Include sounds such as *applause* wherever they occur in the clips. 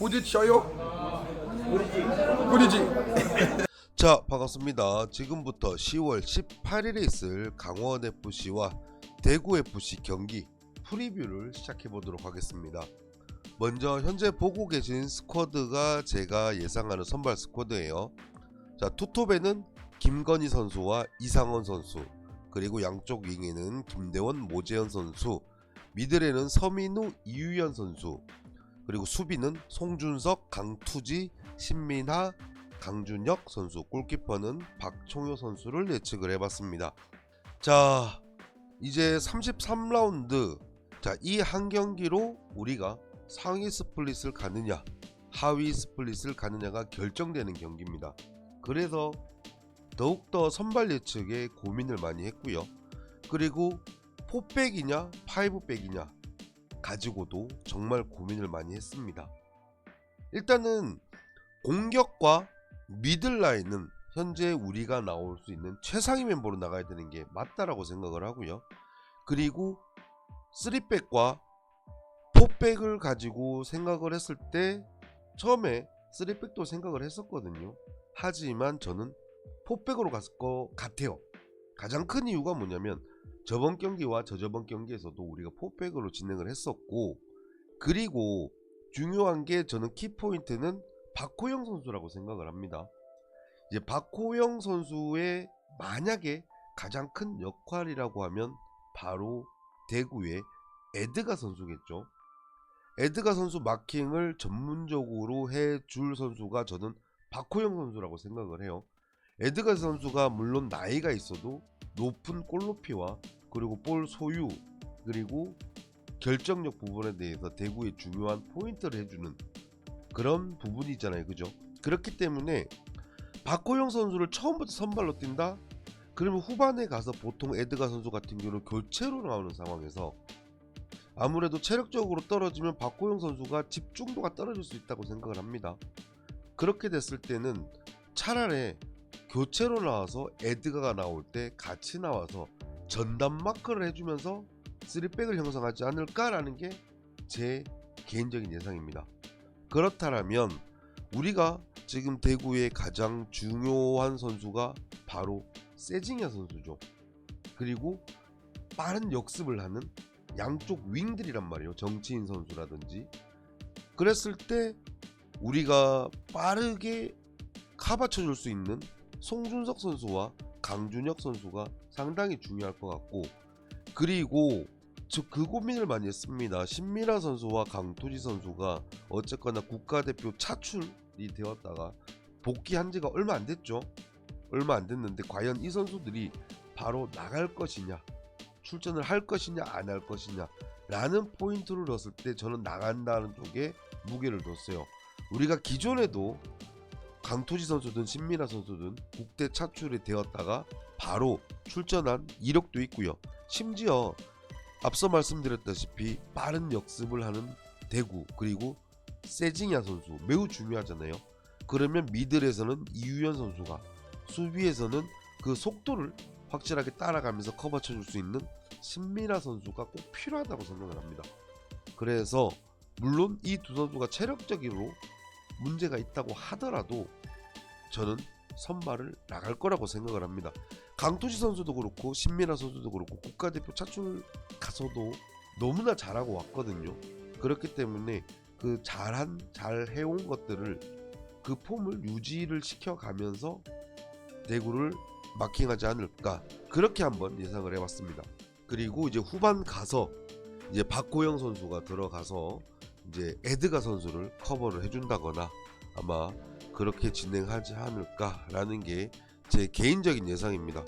부딪혀요. 부딪지. *laughs* 자 반갑습니다. 지금부터 10월 18일에 있을 강원 FC와 대구 FC 경기 프리뷰를 시작해 보도록 하겠습니다. 먼저 현재 보고 계신 스쿼드가 제가 예상하는 선발 스쿼드예요. 자 투톱에는 김건희 선수와 이상원 선수 그리고 양쪽 윙에는 김대원, 모재현 선수 미들에는 서민우, 이유연 선수 그리고 수비는 송준석, 강투지, 신민하, 강준혁 선수, 골키퍼는 박총효 선수를 예측을 해봤습니다. 자, 이제 33라운드. 자, 이 한 경기로 우리가 상위 스플릿을 가느냐, 하위 스플릿을 가느냐가 결정되는 경기입니다. 그래서 더욱더 선발 예측에 고민을 많이 했고요. 그리고 4백이냐, 5백이냐 가지고도 정말 고민을 많이 했습니다. 일단은 공격과 미들라인은 현재 우리가 나올 수 있는 최상위 멤버로 나가야 되는 게 맞다라고 생각을 하고요. 그리고 3백과 4백을 가지고 생각을 했을 때 처음에 3백도 생각을 했었거든요. 하지만 저는 4백으로 갔을 것 같아요. 가장 큰 이유가 뭐냐면 저번 경기와 저저번 경기에서도 우리가 4백으로 진행을 했었고 그리고 중요한 게 저는 키포인트는 박호영 선수라고 생각을 합니다. 이제 박호영 선수의 만약에 가장 큰 역할이라고 하면 바로 대구의 에드가 선수겠죠. 에드가 선수 마킹을 전문적으로 해줄 선수가 저는 박호영 선수라고 생각을 해요. 에드가 선수가 물론 나이가 있어도 높은 골 높이와 그리고 볼 소유 그리고 결정력 부분에 대해서 대구의 중요한 포인트를 해주는 그런 부분이잖아요. 그죠? 그렇기 때문에 박호영 선수를 처음부터 선발로 뛴다? 그러면 후반에 가서 보통 에드가 선수 같은 경우는 교체로 나오는 상황에서 아무래도 체력적으로 떨어지면 박호영 선수가 집중도가 떨어질 수 있다고 생각을 합니다. 그렇게 됐을 때는 차라리 교체로 나와서 에드가가 나올 때 같이 나와서 전담 마크를 해주면서 3백을 형성하지 않을까라는 게 제 개인적인 예상입니다. 그렇다면 우리가 지금 대구의 가장 중요한 선수가 바로 세징야 선수죠. 그리고 빠른 역습을 하는 양쪽 윙들이란 말이에요. 정치인 선수라든지. 그랬을 때 우리가 빠르게 카바쳐 줄 수 있는 송준석 선수와 강준혁 선수가 상당히 중요할 것 같고 그리고 저 그 고민을 많이 했습니다. 신미라 선수와 강토지 선수가 어쨌거나 국가대표 차출이 되었다가 복귀한 지가 얼마 안 됐죠. 얼마 안 됐는데 과연 이 선수들이 바로 나갈 것이냐, 출전을 할 것이냐, 안 할 것이냐 라는 포인트를 넣었을 때 저는 나간다는 쪽에 무게를 뒀어요. 우리가 기존에도 강토지 선수든 신미라 선수든 국대 차출이 되었다가 바로 출전한 이력도 있고요. 심지어 앞서 말씀드렸다시피 빠른 역습을 하는 대구 그리고 세징야 선수 매우 중요하잖아요. 그러면 미들에서는 이유연 선수가 수비에서는 그 속도를 확실하게 따라가면서 커버 쳐줄 수 있는 신미라 선수가 꼭 필요하다고 생각을 합니다. 그래서 물론 이 두 선수가 체력적으로 문제가 있다고 하더라도 저는 선발을 나갈 거라고 생각을 합니다. 강토지 선수도 그렇고 신민아 선수도 그렇고 국가대표 차출 가서도 너무나 잘하고 왔거든요. 그렇기 때문에 그 잘한 잘 해온 것들을 그 폼을 유지를 시켜가면서 대구를 마킹하지 않을까 그렇게 한번 예상을 해봤습니다. 그리고 이제 후반 가서 이제 박고영 선수가 들어가서 이제 에드가 선수를 커버를 해준다거나 아마 그렇게 진행하지 않을까라는 게 제 개인적인 예상입니다.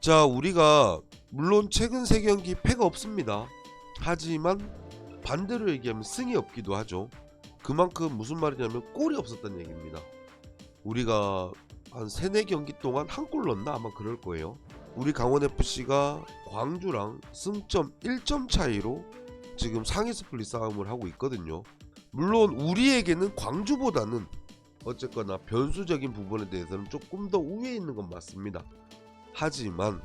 자, 우리가 물론 최근 세 경기 패가 없습니다. 하지만 반대로 얘기하면 승이 없기도 하죠. 그만큼 무슨 말이냐면 골이 없었다는 얘기입니다. 우리가 한 세네 경기 동안 한 골 넣었나 아마 그럴 거예요. 우리 강원 FC가 광주랑 승점 1점 차이로 지금 상위 스플릿 싸움을 하고 있거든요. 물론 우리에게는 광주보다는 어쨌거나 변수적인 부분에 대해서는 조금 더 우위에 있는 건 맞습니다. 하지만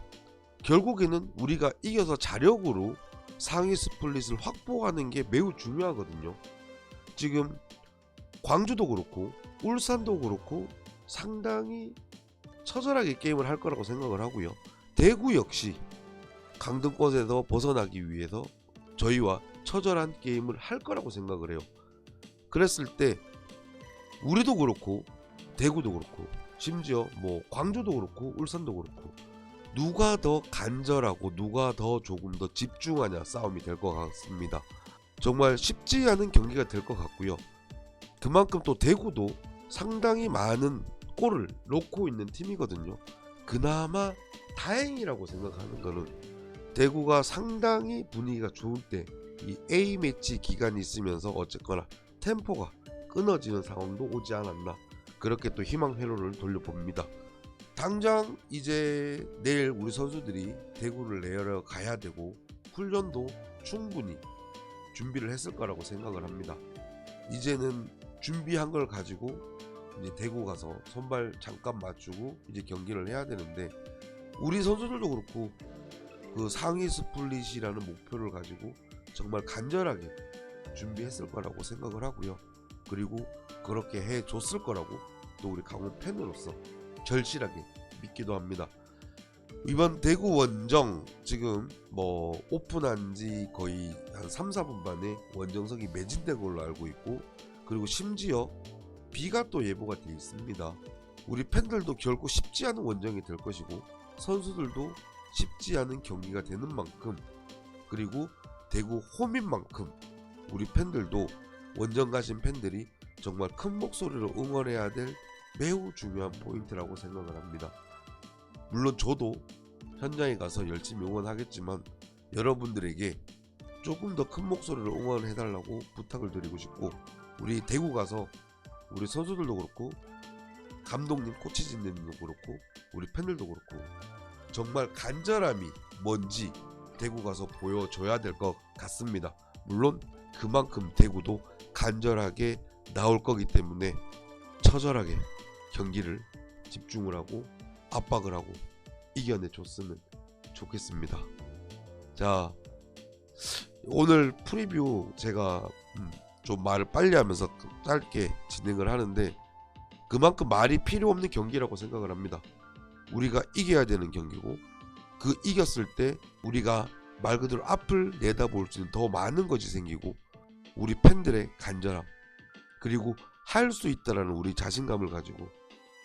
결국에는 우리가 이겨서 자력으로 상위 스플릿을 확보하는 게 매우 중요하거든요. 지금 광주도 그렇고 울산도 그렇고 상당히 처절하게 게임을 할 거라고 생각을 하고요. 대구 역시 강등권에서 벗어나기 위해서 저희와 처절한 게임을 할 거라고 생각을 해요. 그랬을 때 우리도 그렇고 대구도 그렇고 심지어 뭐 광주도 그렇고 울산도 그렇고 누가 더 간절하고 누가 더 조금 더 집중하냐 싸움이 될 것 같습니다. 정말 쉽지 않은 경기가 될 것 같고요. 그만큼 또 대구도 상당히 많은 골을 넣고 있는 팀이거든요. 그나마 다행이라고 생각하는 거는 대구가 상당히 분위기가 좋을 때 이 A 매치 기간이 있으면서 어쨌거나 템포가 끊어지는 상황도 오지 않았나 그렇게 또 희망 회로를 돌려봅니다. 당장 이제 내일 우리 선수들이 대구를 내려 가야 되고 훈련도 충분히 준비를 했을 거라고 생각을 합니다. 이제는 준비한 걸 가지고 이제 대구 가서 선발 잠깐 맞추고 이제 경기를 해야 되는데 우리 선수들도 그렇고 그 상위 스플릿이라는 목표를 가지고 정말 간절하게 준비했을 거라고 생각을 하고요. 그리고 그렇게 해 줬을 거라고 또 우리 강원 팬으로서 절실하게 믿기도 합니다. 이번 대구 원정 지금 뭐 오픈한 지 거의 한 3, 4분 만에 원정석이 매진된 걸로 알고 있고 그리고 심지어 비가 또 예보가 되어 있습니다. 우리 팬들도 결코 쉽지 않은 원정이 될 것이고 선수들도 쉽지 않은 경기가 되는 만큼 그리고 대구 홈인 만큼 우리 팬들도 원정 가신 팬들이 정말 큰 목소리로 응원해야 될 매우 중요한 포인트라고 생각을 합니다. 물론 저도 현장에 가서 열심히 응원하겠지만 여러분들에게 조금 더 큰 목소리로 응원해달라고 부탁을 드리고 싶고 우리 대구 가서 우리 선수들도 그렇고 감독님 코치진님도 그렇고 우리 팬들도 그렇고 정말 간절함이 뭔지 대구 가서 보여줘야 될 것 같습니다. 물론 그만큼 대구도 간절하게 나올 거기 때문에 처절하게 경기를 집중을 하고 압박을 하고 이겨내 줬으면 좋겠습니다. 자 오늘 프리뷰 제가 음, 좀 말을 빨리 하면서 짧게 진행을 하는데 그만큼 말이 필요 없는 경기라고 생각을 합니다. 우리가 이겨야 되는 경기고 그 이겼을 때 우리가 말 그대로 앞을 내다볼 수 있는 더 많은 것이 생기고 우리 팬들의 간절함 그리고 할 수 있다라는 우리 자신감을 가지고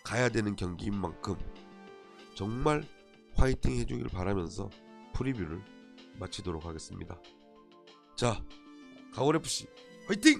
가야 되는 경기인 만큼 정말 화이팅 해주길 바라면서 프리뷰를 마치도록 하겠습니다. 자, FC 화이팅!